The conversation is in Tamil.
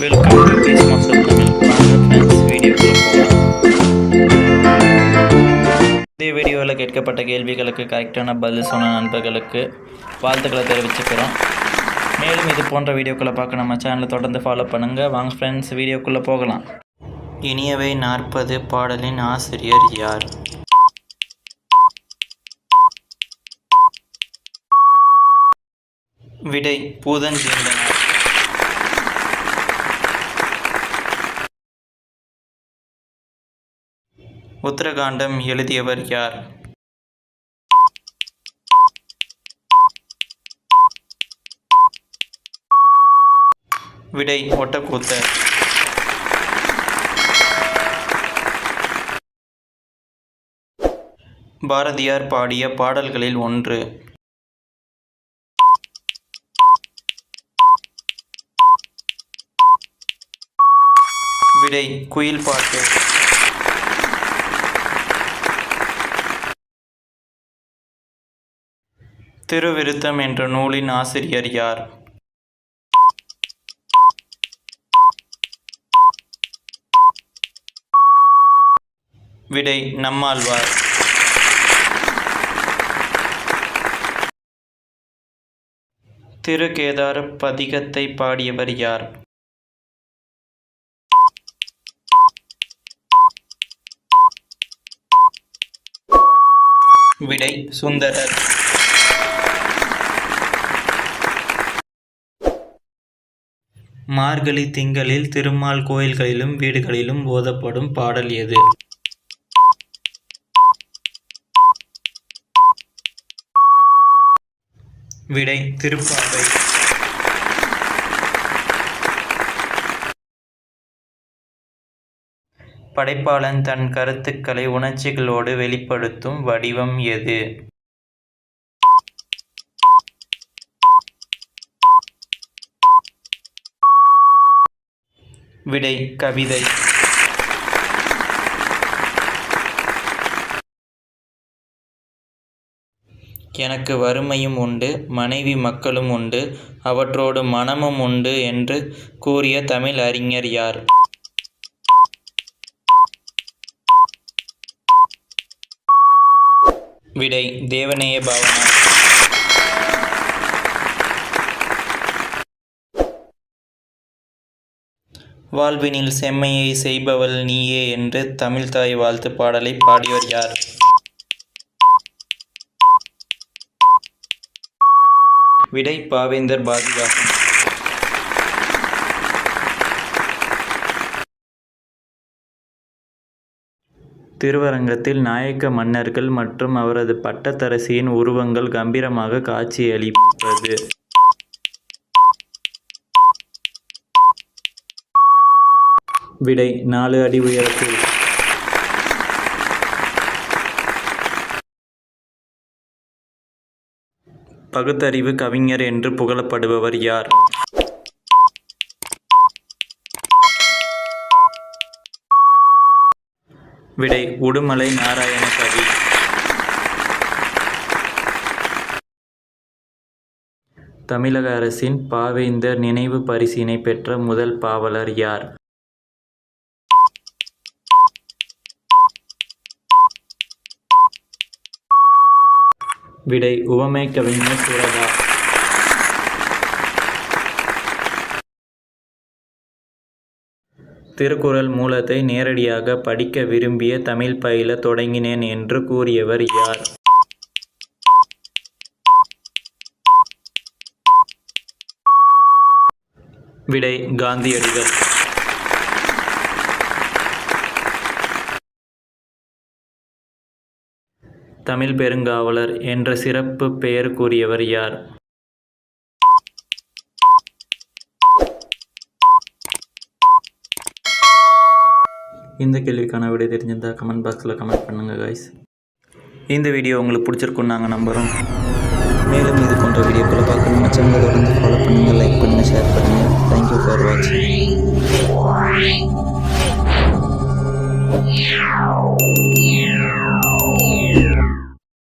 Welcome to peace master Tamil வாங்க ஃப்ரெண்ட்ஸ் வீடியோக்குள்ள போகலாம் இந்த வீடியோவில் கேட்கப்பட்ட கேள்விகளுக்கு கரெக்டான பதில் சொன்ன நண்பர்களுக்கு வாழ்த்துக்களை தெரிவிச்சுக்கிறோம். மேலும் இது போன்ற வீடியோக்களை பார்க்க நம்ம சேனலை தொடர்ந்து ஃபாலோ பண்ணுங்கள் வாங்க ஃப்ரெண்ட்ஸ் வீடியோக்குள்ளே போகலாம். இனியவை நாற்பது பாடலின் ஆசிரியர் யார்? விடை பூதஞ்சேந்தனார் உத்தரகாண்டம் எழுதியவர் யார்? விடை ஒட்டக்கூத்தர். பாரதியார் பாடிய பாடல்களில் ஒன்று. விடை குயில் பாட்டு. திருவிருத்தம் என்ற நூலின் ஆசிரியர் யார்? விடை நம்மாழ்வார். திருகேதார பதிகத்தை பாடியவர் யார்? விடை சுந்தரர். மார்கழி திங்களில் திருமால் கோயில்களிலும் வீடுகளிலும் ஓதப்படும் பாடல் எது? விடை திருப்பாவை. படைப்பாளன் தன் கருத்துக்களை உணர்ச்சிகளோடு வெளிப்படுத்தும் வடிவம் எது? விடை கவிதை. எனக்கு வறுமையும் உண்டு மனைவி மக்களும் உண்டு அவற்றோடு மனமும் உண்டு என்று கூறிய தமிழ் அறிஞர் யார்? விடை தேவநேய பாவனா. வாழ்வினில் செம்மையை செய்பவள் நீயே என்று தமிழ்தாய் வாழ்த்து பாடலை பாடியவர் யார்? விடை பாவேந்தர் பாரதிதாசன் திருவரங்கத்தில் நாயக்க மன்னர்கள் மற்றும் அவரது பட்டத்தரசியின் உருவங்கள் கம்பீரமாக காட்சியளிப்பது விடை நாலு அடி உயரத்தில். பகுத்தறிவு கவிஞர் என்று புகழப்படுபவர் யார்? விடை உடுமலை நாராயண தமிழக அரசின் பாவேந்தர் நினைவு பரிசினை பெற்ற முதல் பாவலர் யார்? விடை உவமை கவிஞர் சுரதா. திருக்குறள் மூலத்தை நேரடியாக படிக்க விரும்பிய தமிழ் பயில தொடங்கினேன் என்று கூறியவர் யார்? விடை காந்தியடிகள். தமிழ் பெருங்காவலர் என்ற சிறப்பு பெயர் கூறியவர் யார்? இந்த கேள்விக்கான விடை தெரிஞ்சிருந்தால் கமெண்ட் பாக்ஸில் கமெண்ட் பண்ணுங்கள் கைஸ் இந்த வீடியோ உங்களுக்கு பிடிச்சிருக்குன்னு நாங்கள் நம்புகிறோம் மேலும் இது போன்ற வீடியோக்களை பார்க்க நம்ம சேனலை தொடர்ந்து ஃபாலோ பண்ணுங்கள் லைக் பண்ணுங்கள் ஷேர் பண்ணுங்கள் தேங்க்யூ ஃபார் வாட்சிங்